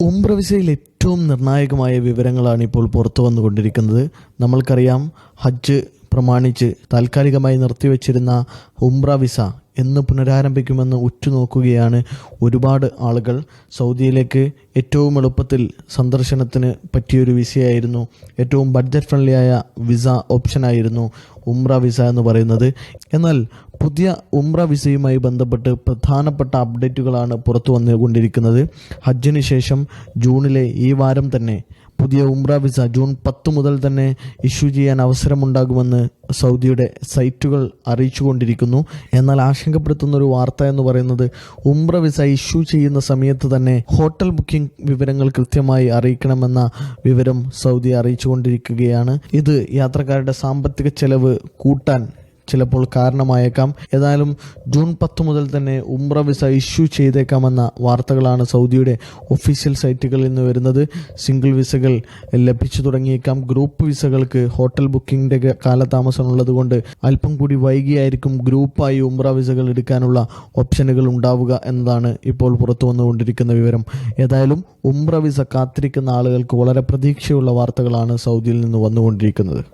ഉംറ വിസയിൽ ഏറ്റവും നിർണായകമായ വിവരങ്ങളാണ് ഇപ്പോൾ പുറത്തു വന്നുകൊണ്ടിരിക്കുന്നത്. നമ്മൾക്കറിയാം ഹജ്ജ് പ്രമാണിച്ച് താൽക്കാലികമായി നിർത്തിവെച്ചിരുന്ന ഉംറ വിസ എന്ന് പുനരാരംഭിക്കുമെന്ന് ഉറ്റുനോക്കുകയാണ് ഒരുപാട് ആളുകൾ. സൗദിയിലേക്ക് ഏറ്റവും എളുപ്പത്തിൽ സന്ദർശനത്തിന് പറ്റിയൊരു വിസയായിരുന്നു. ഏറ്റവും ബഡ്ജറ്റ് ഫ്രണ്ട്ലിയായ വിസ ഓപ്ഷനായിരുന്നു ഉംറ വിസ എന്ന് പറയുന്നത്. എന്നാൽ പുതിയ ഉംറ വിസയുമായി ബന്ധപ്പെട്ട് പ്രധാനപ്പെട്ട അപ്ഡേറ്റുകളാണ് പുറത്തു വന്നുകൊണ്ടിരിക്കുന്നത്. ഹജ്ജിന് ശേഷം ജൂണിലെ ഈ വാരം തന്നെ പുതിയ ഉംറ വിസ ജൂൺ പത്ത് മുതൽ തന്നെ ഇഷ്യൂ ചെയ്യാൻ അവസരമുണ്ടാകുമെന്ന് സൗദിയുടെ സൈറ്റുകൾ അറിയിച്ചുകൊണ്ടിരിക്കുന്നു. എന്നാൽ ആശങ്കപ്പെടുത്തുന്ന ഒരു വാർത്ത എന്ന് പറയുന്നത് ഉംറ വിസ ഇഷ്യൂ ചെയ്യുന്ന സമയത്ത് തന്നെ ഹോട്ടൽ ബുക്കിംഗ് വിവരങ്ങൾ കൃത്യമായി അറിയിക്കണമെന്ന വിവരം സൗദി അറിയിച്ചുകൊണ്ടിരിക്കുകയാണ്. ഇത് യാത്രക്കാരുടെ സാമ്പത്തിക ചെലവ് കൂട്ടാൻ ചിലപ്പോൾ കാരണമായേക്കാം. ഏതായാലും ജൂൺ പത്ത് മുതൽ തന്നെ ഉംറ വിസ ഇഷ്യൂ ചെയ്തേക്കാമെന്ന വാർത്തകളാണ് സൗദിയുടെ ഒഫീഷ്യൽ സൈറ്റുകളിൽ നിന്ന് വരുന്നത്. സിംഗിൾ വിസകൾ ലഭിച്ചു തുടങ്ങിയേക്കാം. ഗ്രൂപ്പ് വിസകൾക്ക് ഹോട്ടൽ ബുക്കിംഗിന്റെ കാലതാമസം ഉള്ളതുകൊണ്ട് അല്പം കൂടി വൈകിയായിരിക്കും ഗ്രൂപ്പായി ഉംറ വിസകൾ എടുക്കാനുള്ള ഓപ്ഷനുകൾ ഉണ്ടാവുക എന്നതാണ് ഇപ്പോൾ പുറത്തു വന്നുകൊണ്ടിരിക്കുന്ന വിവരം. ഏതായാലും ഉംറ വിസ കാത്തിരിക്കുന്ന ആളുകൾക്ക് വളരെ പ്രതീക്ഷയുള്ള വാർത്തകളാണ് സൗദിയിൽ നിന്ന് വന്നുകൊണ്ടിരിക്കുന്നത്.